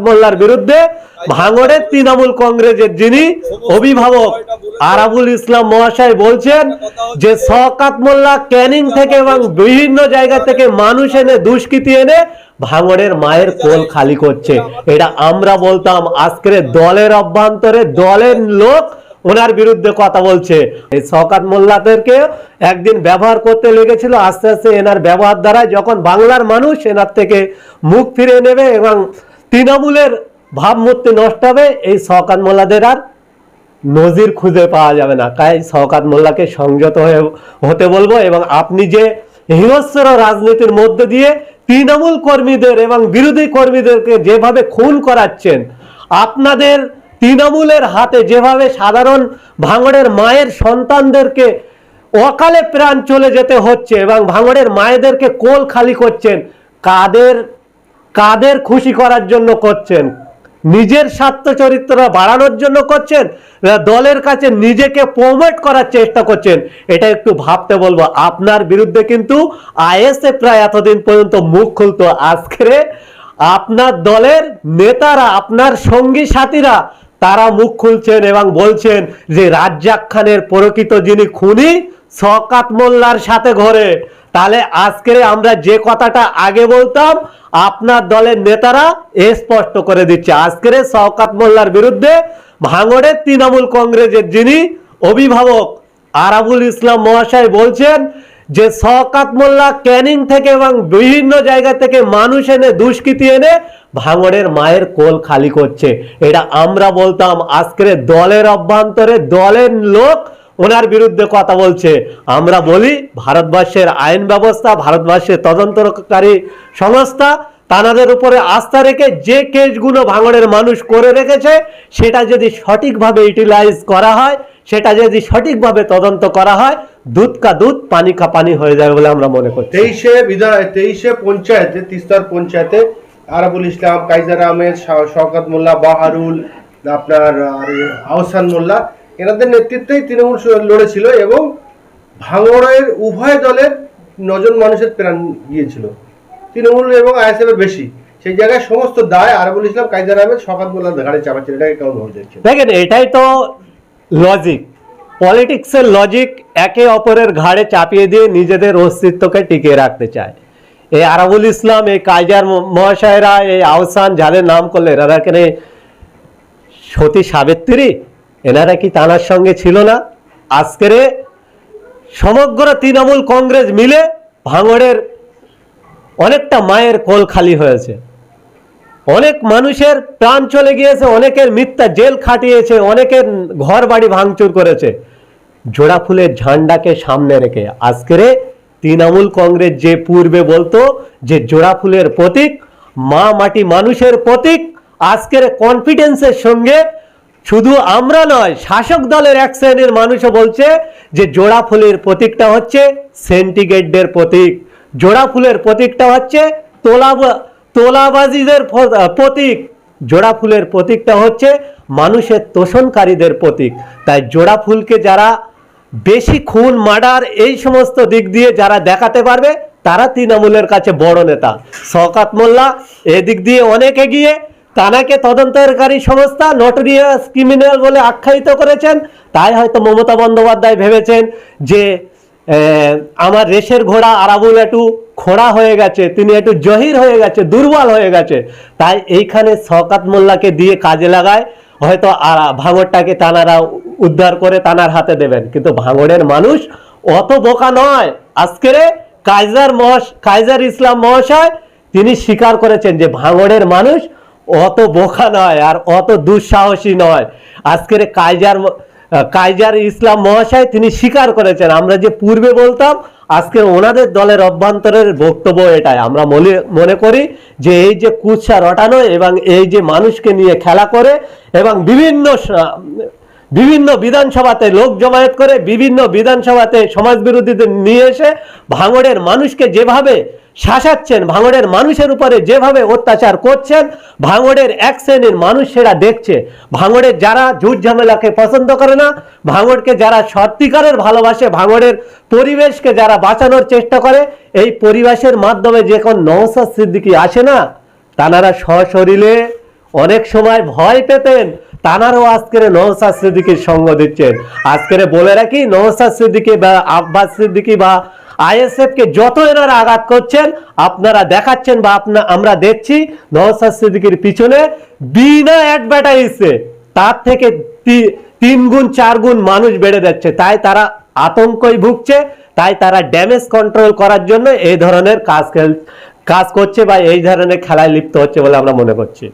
মোল্লার বিরুদ্ধে ভাঙড়ের তৃণমূল কংগ্রেসের যিনি অভিভাবক আরাবুল ইসলাম মহাশয় বলছেন যে শওকাত মোল্লা ক্যানিং থেকে এবং বিভিন্ন জায়গা থেকে মানুষ এনে, দুষ্কৃতি এনে ভাঙড়ের মায়ের কোল খালি করছে। এটা আমরা বলতাম আজকের দলের অভ্যন্তরে, দলের লোক ওনার বিরুদ্ধে কথা বলছে। এই সকাত মোল্লাদেরকে একদিন ব্যবহার করতে লেগেছিল, আস্তে আস্তে এনার ব্যবহার দ্বারা যখন বাংলার মানুষ এনার থেকে মুখ ফিরে নেবে এবং তৃণমূলের ভাবমূর্তি নষ্ট হবে, এই সহকাত মোল্লাদের আর নজির খুঁজে পাওয়া যাবে না। তাই শওকাত মোল্লাকে সংযত হয়ে হতে বলব এবং আপনি যে হিংস্র রাজনীতির মধ্য দিয়ে তৃণমূল কর্মীদের এবং বিরোধী কর্মীদেরকে যেভাবে খুন করাচ্ছেন, আপনাদের তৃণমূলের হাতে যেভাবে সাধারণ ভাঙড়ের মায়ের সন্তানদেরকে অকালে প্রাণ চলে যেতে হচ্ছে এবং ভাঙড়ের মায়েদেরকে কোল খালি করছেন, কাদের কাদের খুশি করার জন্য করছেন? নিজের স্বার্থ চরিত্র বাড়ানোর জন্য করছেন? দলের কাছে নিজেকে প্রমোট করার চেষ্টা করছেন? এটা একটু ভাবতে বলব, আপনার বিরুদ্ধে কিন্তু আইএসএ প্রায় এতদিন পর্যন্ত মুখ খুলতো। আজকে আপনার দলের নেতারা, আপনার সঙ্গী সাথীরা, তারা মুখ খুলছেন এবং বলছেন যে রাজ্জাক খানের প্রকৃত যিনি খুনি শকাত মোল্লার সাথে ঘরে। তাহলে আজকে আমরা যে কথাটা আগে বলতাম, আপনার দলের নেতারা স্পষ্ট করে দিচ্ছে। আজকের শওকাত মোল্লার বিরুদ্ধে ভাঙড়ের তৃণমূল কংগ্রেসের যিনি অভিভাবক আরাবুল ইসলাম মহাশয় বলছেন যে, শওকাত মোল্লা ক্যানিং থেকে এবং বিভিন্ন জায়গা থেকে মানুষ এনে দুষ্কৃতি এনে ভাঙড়ের মায়ের কোল খালি করছে। এটা আমরা বলতাম আজকের দলের অভ্যন্তরে দলের লোক ওনার বিরুদ্ধে কথা বলছে। আমরা বলি, ভারতবর্ষের আইন ব্যবস্থা, ভারতবর্ষের তদন্তকারী সংস্থা, তানাদের উপরে আস্থা রেখে যে কেসগুলো ভাঙড়ের মানুষ করে রেখেছে, সেটা যদি সঠিকভাবে ইউটিলাইজ করা হয়, সেটা যদি সঠিকভাবে তদন্ত করা হয়, দুধ কা দুধ, পানি কা পানি হয়ে যাবে বলে আমরা মনে করি তেইশে বিধায় তেইশে পঞ্চায়েতে, তিস্তার পঞ্চায়েতে, আরাবুল ইসলাম, কাইজার আহমেদ, শওকত মোল্লা, বাহারুল, আপনার আহসান মোল্লা এনাদের নেতৃত্বেই তৃণমূল লড়েছিল এবং ভাঙড়ের উভয় দলের নজন মানুষের প্রাণ গিয়েছিল। তৃণমূল এবং আইএসএফ এর বেশি। সেই জায়গায় সমস্ত দায় আরাবুল ইসলাম কাইজার আহমেদ শওকত মোল্লার ঘাড়ে চাপাচ্ছিল। এটাকে কেমন ভাবে দেখছেন? দেখেন, এটাই তো লজিক পলিটিক্সের লজিক একে অপরের ঘাড়ে চাপিয়ে দিয়ে নিজেদের অস্তিত্বকে টিকিয়ে রাখতে চায়। এই আরাবুল ইসলাম, এই কাইজার মহাশয়রা, এই আহসান, যাদের নাম করলে এনারা এখানে সতী সাবিত্রী এনারা কি তানার সঙ্গে ছিল না? আজকের সমগ্র তৃণমূল কংগ্রেস মিলে ভাঙড়ের অনেকটা মায়ের কোল খালি হয়েছে। অনেক মানুষের প্রাণ চলে গিয়েছে, অনেকের মিথ্যা জেল খাটিয়েছে, অনেকের ঘর বাড়ি ভাঙচুর করেছে। জোড়া ফুলের ঝান্ডাকে সামনে রেখে আজকের তৃণমূল কংগ্রেস যে পূর্বে বলতো যে জোড়া ফুলের প্রতীক, মা মাটি মানুষের প্রতীক, আজকের কনফিডেন্সের সঙ্গে শুধু আমরা নয়, শাসক দলের এক শ্রেণির মানুষও বলছে যে জোড়া ফুলের প্রতীকটা হচ্ছে সেন্টিগ্রেডের প্রতীক। জোড়া ফুলের প্রতীকটা হচ্ছে তোলা তোলাবাজিদের প্রতীক। জোড়া ফুলের প্রতীকটা হচ্ছে মানুষের তোষণকারীদের প্রতীক। তাই জোড়া ফুলকে যারা বেশি খুন, মার্ডার এই সমস্ত দিক দিয়ে যারা দেখাতে পারবে, তারা তৃণমূলের কাছে বড় নেতা। শওকাত মোল্লা এদিক দিয়ে অনেক এগিয়ে তানাকে তদন্তকারী সংস্থা নটোরিয়াস ক্রিমিনাল বলে আখ্যায়িত করেছেন। তাই হয়তো মমতা বন্দ্যোপাধ্যায় ভেবেছেন যে আমার রেশের ঘোড়া আরাবুল একটু খোড়া হয়ে গেছে, তিনি একটু জহির হয়ে গেছে, দুর্বল হয়ে গেছে। তাই এইখানে শওকাত মোল্লাকে দিয়ে কাজে লাগায়, হয়তো ভাঙড়টাকে তানারা উদ্ধার করে তানার হাতে দেবেন। কিন্তু ভাঙড়ের মানুষ অত বোকা নয়। আজকের কাইজার মহাশ কাইজার ইসলাম মহাশয়, তিনি স্বীকার করেছেন যে ভাঙড়ের মানুষ অত বোকা নয় আর অত দুঃসাহসী নয়। আজকের কাইজার কাইজার ইসলাম মহাশয় তিনি স্বীকার করেছেন। আমরা যে পূর্বে বলতাম আজকে ওনাদের দলের অভ্যন্তরের বক্তব্য এটাই। আমরা মনে মনে করি যে এই যে কুৎসা রটানো এবং এই যে মানুষকে নিয়ে খেলা করে এবং বিভিন্ন বিভিন্ন বিধানসভাতে লোক জমায়েত করে বিভিন্ন বিধানসভাতে সমাজ বিরোধীদের নিয়ে এসে ভাঙড়ের মানুষকে যেভাবে শাসাচ্ছেন, ভাঙড়ের মানুষের উপরে যেভাবে অত্যাচার করছেন, ভাঙড়ের এক শ্রেণির মানুষ সেটা দেখছে। ভাঙড়ের যারা ঝুট ঝামেলাকে পছন্দ করে না, ভাঙড়কে যারা সত্যিকারের ভালোবাসে, ভাঙড়ের পরিবেশকে যারা বাঁচানোর চেষ্টা করে, এই পরিবেশের মাধ্যমে যখন নওসাদ সিদ্দিকী আসে না, তানারা সশরীরে অনেক সময় ভয় পেতেন, তানারও আজকের নৌসাদ সিদ্দিকির সঙ্গ দিচ্ছেন। আজকের বলে রাখি নৌসাদ সিদ্দিকি বা আব্বাস সিদ্দিকি বা আইএসএফ কে যত এনারা আঘাত করছেন, আপনারা দেখাচ্ছেন বা আপনা, আমরা দেখছি নওসাদ সিদ্দিকির পিছনে বিনা অ্যাডভার্টাইজে তার থেকে তিন গুণ, চার গুণ মানুষ বেড়ে যাচ্ছে। তাই তারা আতঙ্কই ভুগছে, তাই তারা ড্যামেজ কন্ট্রোল করার জন্য এই ধরনের কাজ কাজ করছে বা এই ধরনের খেলায় লিপ্ত হচ্ছে বলে আমরা মনে করছি।